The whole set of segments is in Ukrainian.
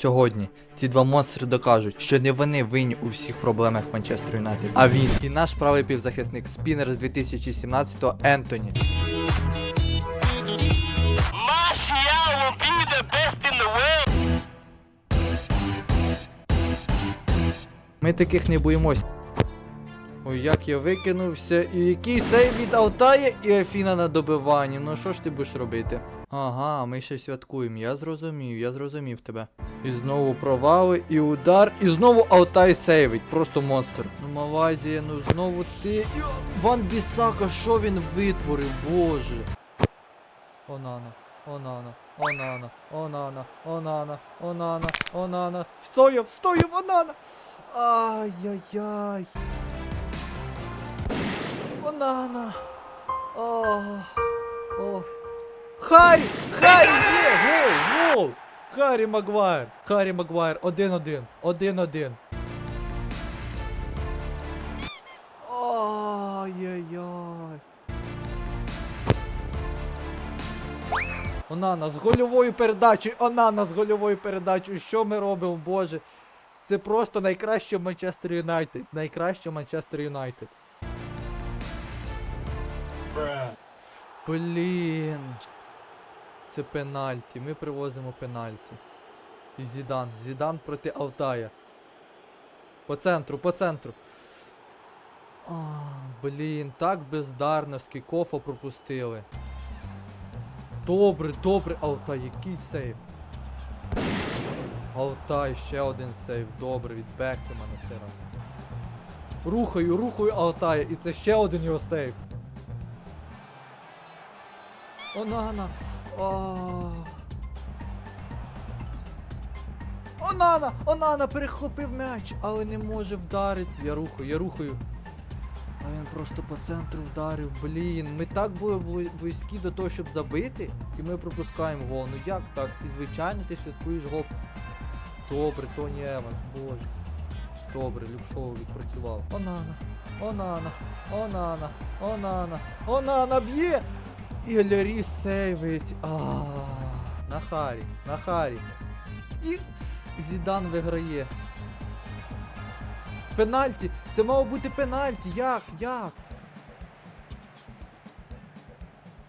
Сьогодні ці два монстри докажуть, що не вони винні у всіх проблемах Манчестер Юнайтед, а він і наш правий півзахисник спінер з 2017-го Ентоні. Ми таких не боїмось. Ой, як я викинувся, і який сейв від Алтая і Афіна на добиванні. Ну що ж ти будеш робити? Ага, ми ще святкуємо. Я зрозумів, я зрозумів тебе. І знову провали, і удар, і знову Алтай сейвить. Просто монстр. Ну, Малайзія, ну знову ти. Ван Бісака, що він витворив, боже. Онана, Онана, Онана, Онана, Онана, Онана, Онана. Стояв, стояв, Онана! Ай-яй-яй. Онана. О, о. Харі! Харі! Є! Гол! Гол! Харі Магуайр! Харі Магуайр! Один-один. Один-один. Ай-яй-яй. Онана з гольовою передачею, Онана з гольовою передачею. Що ми робимо, боже? Це просто найкраще Манчестер Юнайтед. Найкраще Манчестер Юнайтед. Блін. Це пенальті. Ми привозимо пенальті. І Зідан. Зідан проти Алтая. По центру, по центру. А, блін, так бездарно з кікофа пропустили. Добре, добре, Алтай, який сейв. Алтай, ще один сейв. Добре, від Бекхема на раз. Рухаю, рухаю Алтая, і це ще один його сейв. Онана! А. Онана! Онана перехопив м'яч, але не може вдарити. Я рухаю, я рухаю. А він просто по центру вдарив. Блін, ми так були близькі до того, щоб забити, і ми пропускаємо гол. Ну як так? І звичайно ти святкуєш гол. Добре, Тоні Еванс, боже. Добре, Люкшоу відпрацював. Онана, Онана, Онана, Онана, Онана б'є! І Лярі сейвить. А, на Харі, на Харі. І Зідан виграє. Пенальті! Це мало бути пенальті! Як? Як?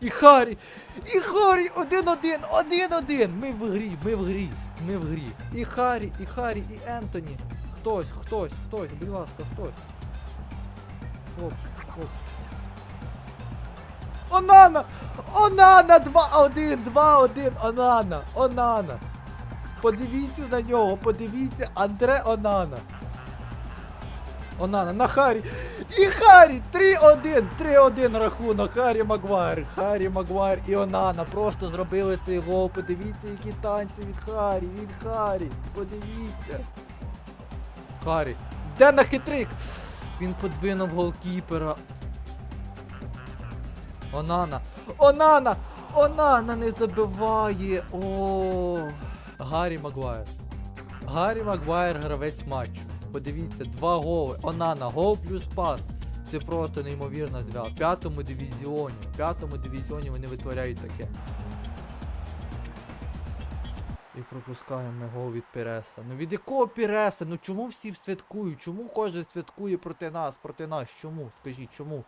І Харі! І Харі! Один-один! Один-один! Ми в грі, ми в грі, ми в грі. І Харі, і Харі, і Ентоні. Хтось, хтось, хтось, будь ласка, хтось. Оп, оп. Онана! Онана! 2-1! 2-1! Онана! Онана! Подивіться на нього, подивіться, Андре Онана. Онана на Харі. І Харі! 3-1! 3-1 рахунок. Харі Магуайр. Харі Магуайр і Онана просто зробили цей гол. Подивіться, які танці від Харі, від Харі. Подивіться. Харі. Де на хитрик? Він подвинув голкіпера. Онана. Онана! Онана не забиває. О. Гаррі Магуайр. Гаррі Магуайр гравець матчу. Подивіться, два голи. Онана, гол плюс пас. Це просто неймовірна зв'язка. В п'ятому дивізіоні. В п'ятому дивізіоні вони витворяють таке. І пропускаємо гол від Піреса. Ну від якого Піреса? Ну чому всі святкують? Чому кожен святкує проти нас, проти нас? Чому? Скажіть, чому?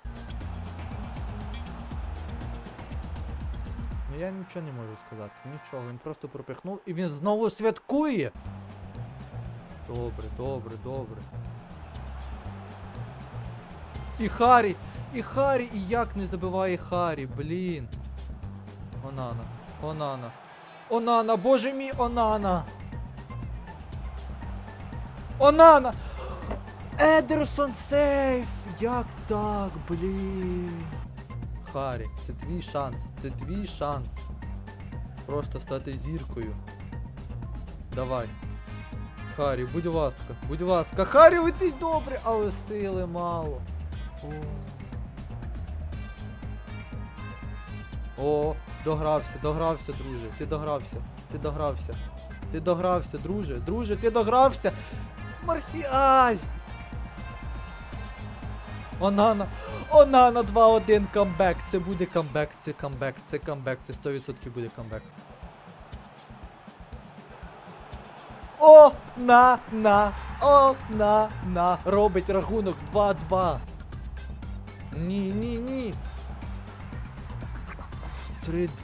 Я нічого не можу сказати. Нічого, він просто пропихнув і він знову святкує. Добре, добре, добре. І Харі! І Харі! І як не забиває Харі, блін. Онана. Онана. Онана, боже мій Онана! Онана! Едерсон сейф! Як так, блін? Харі, це твій шанс, це твій шанс. Просто стати зіркою. Давай. Харі, будь ласка, будь ласка. Харі летить добре, але сили мало. О, О догрався, догрався, друже. Ти догрався. Ти догрався. Ти догрався, друже. Друже, ти догрався. Марсіаль! Онана. Онана 2-1 камбек. Це буде камбек, це камбек, це камбек, це 100% буде камбек. О, на, на, о, на, на. Робить рахунок 2-2. Ні, ні, ні.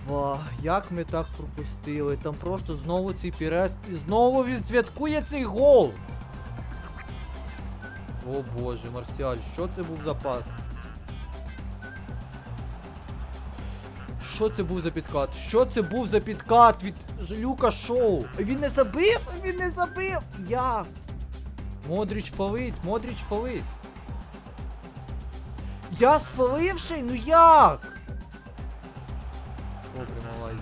3-2. Як ми так пропустили? Там просто знову цей пірець і знову він святкує цей гол. О боже, Марсіаль, що це був за пас? Що це був за підкат? Що це був за підкат від Люка Шоу? Він не забив? Він не забив! Як? Модріч фалить, Модріч фалить. Я сфаливший? Ну як? Добре, Малайзія.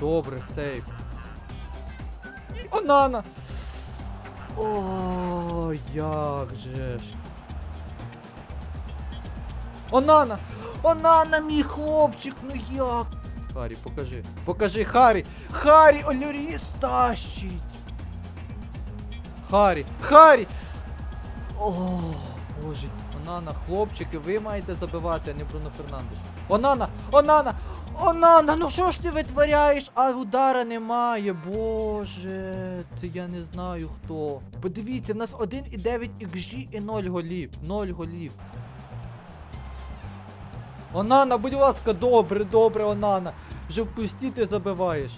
Добре, сейф. Онана! О, як же ж. Онана! Онана, мій хлопчик, ну як? Харі, покажи. Покажи, Харі! Харі, Ольоріс тащить! Харі! Харі! О, боже, Онана, хлопчики, ви маєте забивати, а не Бруно Фернандеш. Онана! Онана! Онана, ну що ж ти витворяєш? А удара немає, боже, це я не знаю хто. Подивіться, в нас 1,9 XG і 0 голів. 0 голів. Онана, будь ласка, добре, добре, Онана. Вже в пусті ти забиваєш.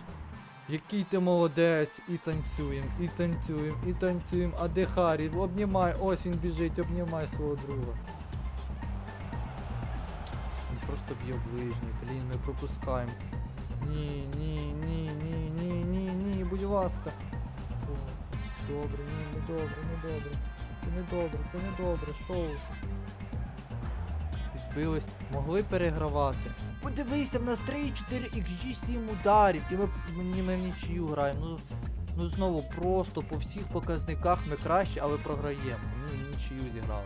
Який ти молодець, і танцюєм, і танцюєм, і танцюєм. А де Харі? Обнімай, ось він біжить, обнімай свого друга. Просто б'є ближній, блін, ми пропускаємо. Ні, ні, ні, ні, ні, ні, ні, будь ласка. Добре, ні, не добре, не добре. Це не добре, це не добре, шоу. Відбились, могли перегравати. Подивися, в нас 3,4 XG 7 ударів, і ми, ми, ми в нічию граємо. Ну, ну знову просто по всіх показниках ми краще, але програємо. Ну, нічию зіграли.